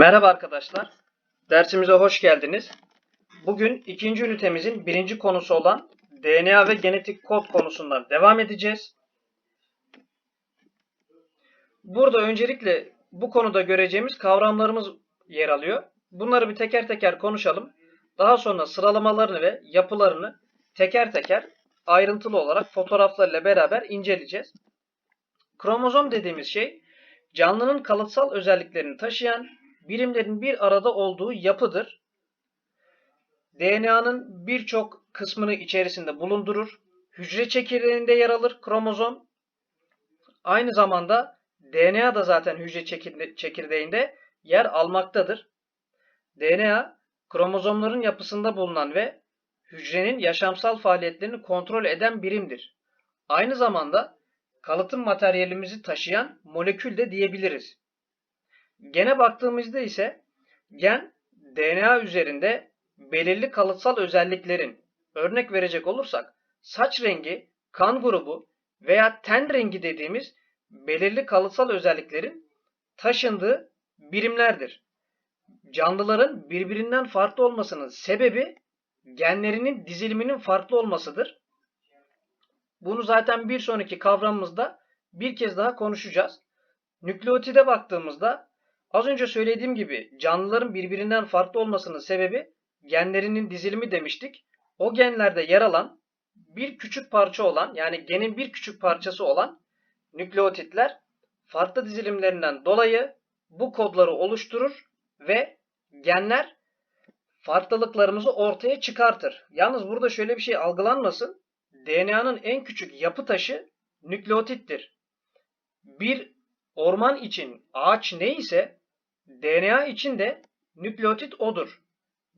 Merhaba arkadaşlar. Dersimize hoş geldiniz. Bugün ikinci ünitemizin birinci konusu olan DNA ve genetik kod konusundan devam edeceğiz. Burada öncelikle bu konuda göreceğimiz kavramlarımız yer alıyor. Bunları bir teker teker konuşalım. Daha sonra sıralamalarını ve yapılarını teker teker ayrıntılı olarak fotoğraflarla beraber inceleyeceğiz. Kromozom dediğimiz şey canlının kalıtsal özelliklerini taşıyan birimlerin bir arada olduğu yapıdır. DNA'nın birçok kısmını içerisinde bulundurur. Hücre çekirdeğinde yer alır kromozom. Aynı zamanda DNA da zaten hücre çekirde- çekirdeğinde yer almaktadır. DNA kromozomların yapısında bulunan ve hücrenin yaşamsal faaliyetlerini kontrol eden birimdir. Aynı zamanda kalıtım materyalimizi taşıyan molekül de diyebiliriz. Gene baktığımızda ise gen DNA üzerinde belirli kalıtsal özelliklerin örnek verecek olursak saç rengi, kan grubu veya ten rengi dediğimiz belirli kalıtsal özelliklerin taşındığı birimlerdir. Canlıların birbirinden farklı olmasının sebebi genlerinin diziliminin farklı olmasıdır. Bunu zaten bir sonraki kavramımızda bir kez daha konuşacağız. Nükleotide baktığımızda az önce söylediğim gibi canlıların birbirinden farklı olmasının sebebi genlerinin dizilimi demiştik. O genlerde yer alan bir küçük parça olan yani genin bir küçük parçası olan nükleotitler farklı dizilimlerinden dolayı bu kodları oluşturur ve genler farklılıklarımızı ortaya çıkartır. Yalnız burada şöyle bir şey algılanmasın. DNA'nın en küçük yapı taşı nükleotittir. Bir orman için ağaç neyse DNA için de nükleotit odur.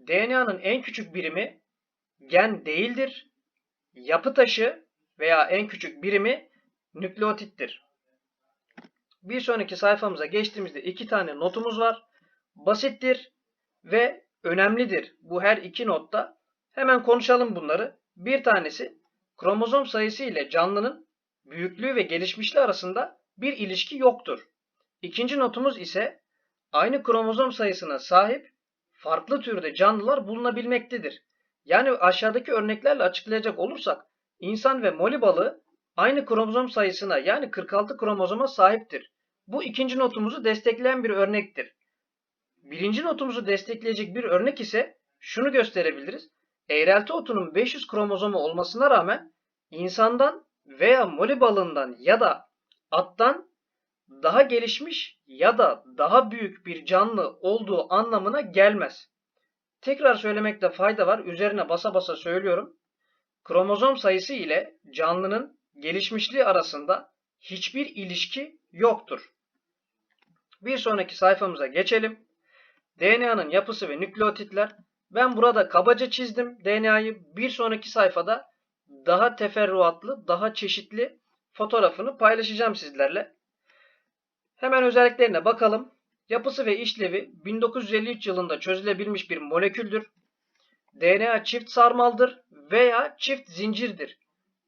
DNA'nın en küçük birimi gen değildir. Yapı taşı veya en küçük birimi nükleotittir. Bir sonraki sayfamıza geçtiğimizde iki tane notumuz var. Basittir ve önemlidir. Bu her iki notta. Hemen konuşalım bunları. Bir tanesi kromozom sayısı ile canlının büyüklüğü ve gelişmişliği arasında bir ilişki yoktur. İkinci notumuz ise aynı kromozom sayısına sahip farklı türde canlılar bulunabilmektedir. Yani aşağıdaki örneklerle açıklayacak olursak insan ve moli balığı aynı kromozom sayısına yani 46 kromozoma sahiptir. Bu ikinci notumuzu destekleyen bir örnektir. Birinci notumuzu destekleyecek bir örnek ise şunu gösterebiliriz. Eğrelti otunun 500 kromozomu olmasına rağmen insandan veya moli balığından ya da attan daha gelişmiş ya da daha büyük bir canlı olduğu anlamına gelmez. Tekrar söylemekte fayda var. Üzerine basa basa söylüyorum. Kromozom sayısı ile canlının gelişmişliği arasında hiçbir ilişki yoktur. Bir sonraki sayfamıza geçelim. DNA'nın yapısı ve nükleotitler. Ben burada kabaca çizdim DNA'yı. Bir sonraki sayfada daha teferruatlı, daha çeşitli fotoğrafını paylaşacağım sizlerle. Hemen özelliklerine bakalım. Yapısı ve işlevi 1953 yılında çözülebilmiş bir moleküldür. DNA çift sarmaldır veya çift zincirdir.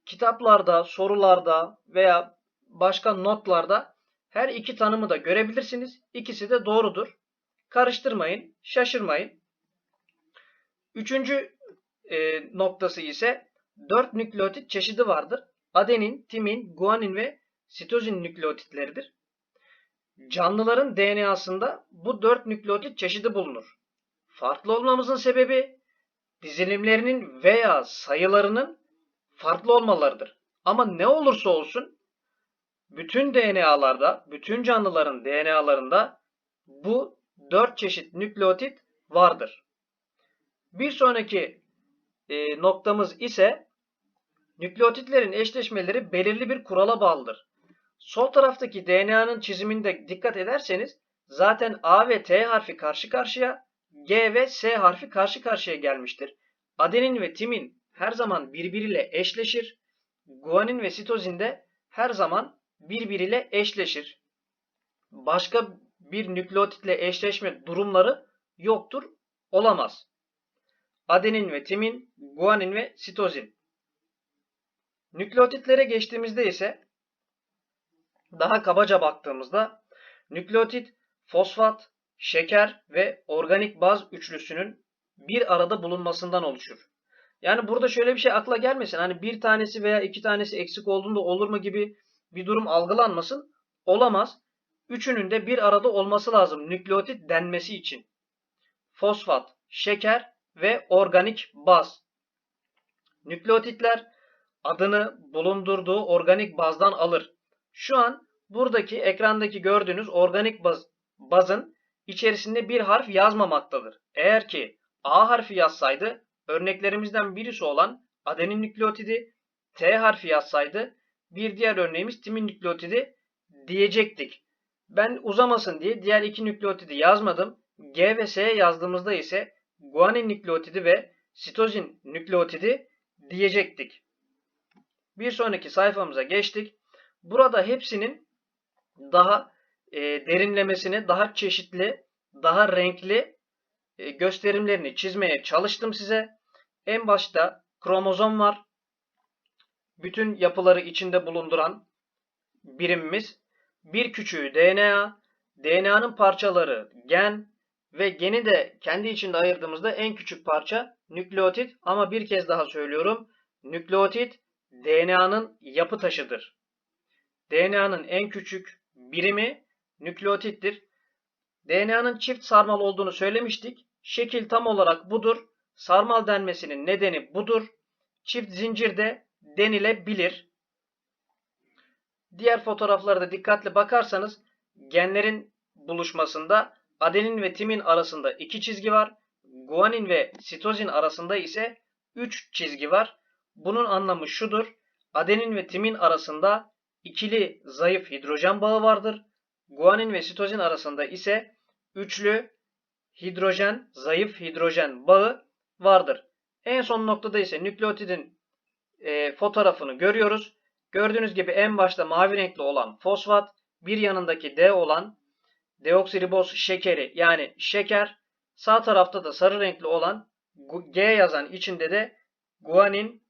Kitaplarda, sorularda veya başka notlarda her iki tanımı da görebilirsiniz. İkisi de doğrudur. Karıştırmayın, şaşırmayın. Üçüncü e, noktası ise 4 nükleotit çeşidi vardır. Adenin, timin, guanin ve sitozin nükleotitleridir. Canlıların DNA'sında bu 4 nükleotit çeşidi bulunur. Farklı olmamızın sebebi dizilimlerinin veya sayılarının farklı olmalarıdır. Ama ne olursa olsun bütün DNA'larda, bütün canlıların DNA'larında bu 4 çeşit nükleotit vardır. Bir sonraki e, noktamız ise nükleotitlerin eşleşmeleri belirli bir kurala bağlıdır. Sol taraftaki DNA'nın çiziminde dikkat ederseniz zaten A ve T harfi karşı karşıya, G ve S harfi karşı karşıya gelmiştir. Adenin ve timin her zaman birbiriyle eşleşir. Guanin ve sitozin de her zaman birbiriyle eşleşir. Başka bir nükleotitle eşleşme durumları yoktur, olamaz. Adenin ve timin, guanin ve sitozin. Nükleotitlere geçtiğimizde ise daha kabaca baktığımızda nükleotit, fosfat, şeker ve organik baz üçlüsünün bir arada bulunmasından oluşur. Yani burada şöyle bir şey akla gelmesin. Hani bir tanesi veya iki tanesi eksik olduğunda olur mu gibi bir durum algılanmasın. Olamaz. Üçünün de bir arada olması lazım nükleotit denmesi için. Fosfat, şeker ve organik baz. Nükleotitler adını bulundurduğu organik bazdan alır. Şu an buradaki ekrandaki gördüğünüz organik baz, bazın içerisinde bir harf yazmamaktadır. Eğer ki A harfi yazsaydı örneklerimizden birisi olan adenin nükleotidi, T harfi yazsaydı bir diğer örneğimiz timin nükleotidi diyecektik. Ben uzamasın diye diğer iki nükleotidi yazmadım. G ve S yazdığımızda ise guanin nükleotidi ve sitozin nükleotidi diyecektik. Bir sonraki sayfamıza geçtik. Burada hepsinin daha e, derinlemesine, daha çeşitli, daha renkli e, gösterimlerini çizmeye çalıştım size. En başta kromozom var. Bütün yapıları içinde bulunduran birimimiz. Bir küçüğü DNA, DNA'nın parçaları gen ve geni de kendi içinde ayırdığımızda en küçük parça nükleotit ama bir kez daha söylüyorum. Nükleotit DNA'nın yapı taşıdır. DNA'nın en küçük birimi nükleotittir. DNA'nın çift sarmal olduğunu söylemiştik. Şekil tam olarak budur. Sarmal denmesinin nedeni budur. Çift zincir de denilebilir. Diğer fotoğraflara da dikkatli bakarsanız genlerin buluşmasında adenin ve timin arasında iki çizgi var. Guanin ve sitozin arasında ise üç çizgi var. Bunun anlamı şudur. Adenin ve timin arasında ikili zayıf hidrojen bağı vardır. Guanin ve sitozin arasında ise üçlü hidrojen, zayıf hidrojen bağı vardır. En son noktada ise nükleotidin e, fotoğrafını görüyoruz. Gördüğünüz gibi en başta mavi renkli olan fosfat, bir yanındaki D olan deoksiriboz şekeri yani şeker, sağ tarafta da sarı renkli olan G yazan içinde de guanin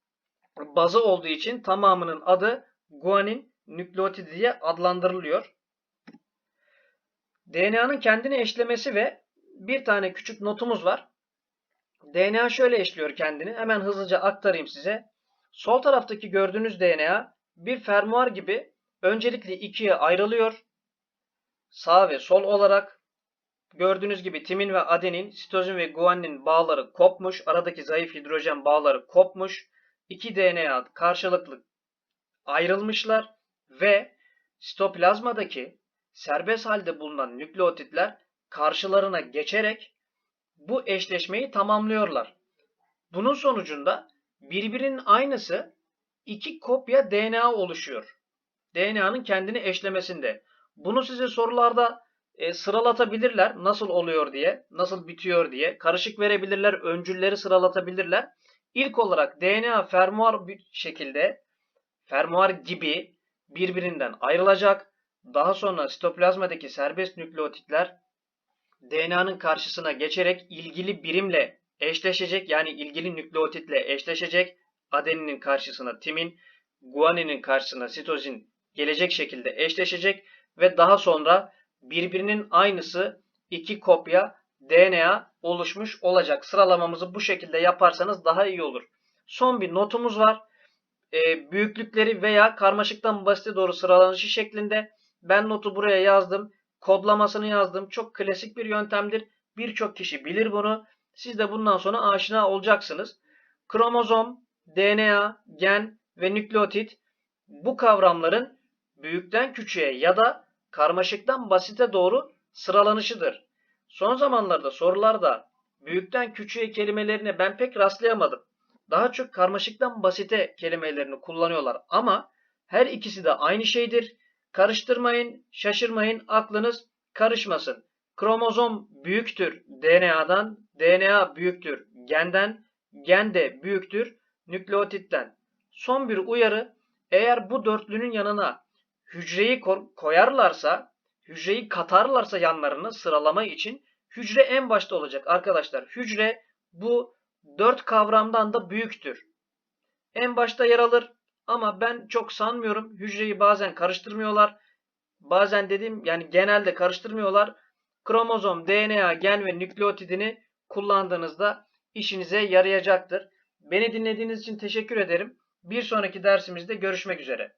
bazı olduğu için tamamının adı guanin nükleotidi diye adlandırılıyor. DNA'nın kendini eşlemesi ve bir tane küçük notumuz var. DNA şöyle eşliyor kendini. Hemen hızlıca aktarayım size. Sol taraftaki gördüğünüz DNA bir fermuar gibi öncelikle ikiye ayrılıyor. Sağ ve sol olarak gördüğünüz gibi timin ve adenin, sitozin ve guanin bağları kopmuş. Aradaki zayıf hidrojen bağları kopmuş. İki DNA karşılıklı ayrılmışlar ve sitoplazmadaki serbest halde bulunan nükleotitler karşılarına geçerek bu eşleşmeyi tamamlıyorlar. Bunun sonucunda birbirinin aynısı iki kopya DNA oluşuyor. DNA'nın kendini eşlemesinde. Bunu size sorularda e, sıralatabilirler nasıl oluyor diye, nasıl bitiyor diye. Karışık verebilirler, öncülleri sıralatabilirler. İlk olarak DNA fermuar bir şekilde fermuar gibi birbirinden ayrılacak. Daha sonra sitoplazmadaki serbest nükleotitler DNA'nın karşısına geçerek ilgili birimle eşleşecek. Yani ilgili nükleotitle eşleşecek. Adeninin karşısına timin, guaninin karşısına sitozin gelecek şekilde eşleşecek ve daha sonra birbirinin aynısı iki kopya DNA oluşmuş olacak. Sıralamamızı bu şekilde yaparsanız daha iyi olur. Son bir notumuz var. E, büyüklükleri veya karmaşıktan basite doğru sıralanışı şeklinde. Ben notu buraya yazdım. Kodlamasını yazdım. Çok klasik bir yöntemdir. Birçok kişi bilir bunu. Siz de bundan sonra aşina olacaksınız. Kromozom, DNA, gen ve nükleotit bu kavramların büyükten küçüğe ya da karmaşıktan basite doğru sıralanışıdır. Son zamanlarda sorularda büyükten küçüğe kelimelerine ben pek rastlayamadım. Daha çok karmaşıktan basite kelimelerini kullanıyorlar ama her ikisi de aynı şeydir. Karıştırmayın, şaşırmayın, aklınız karışmasın. Kromozom büyüktür DNA'dan, DNA büyüktür genden, gen de büyüktür nükleotitten. Son bir uyarı, eğer bu dörtlünün yanına hücreyi koyarlarsa, hücreyi katarlarsa yanlarına sıralama için hücre en başta olacak arkadaşlar. Hücre bu dört kavramdan da büyüktür. En başta yer alır ama ben çok sanmıyorum. Hücreyi bazen karıştırmıyorlar. Bazen dediğim yani genelde karıştırmıyorlar. kromozom, DNA, gen ve nükleotidini kullandığınızda işinize yarayacaktır. Beni dinlediğiniz için teşekkür ederim. Bir sonraki dersimizde görüşmek üzere.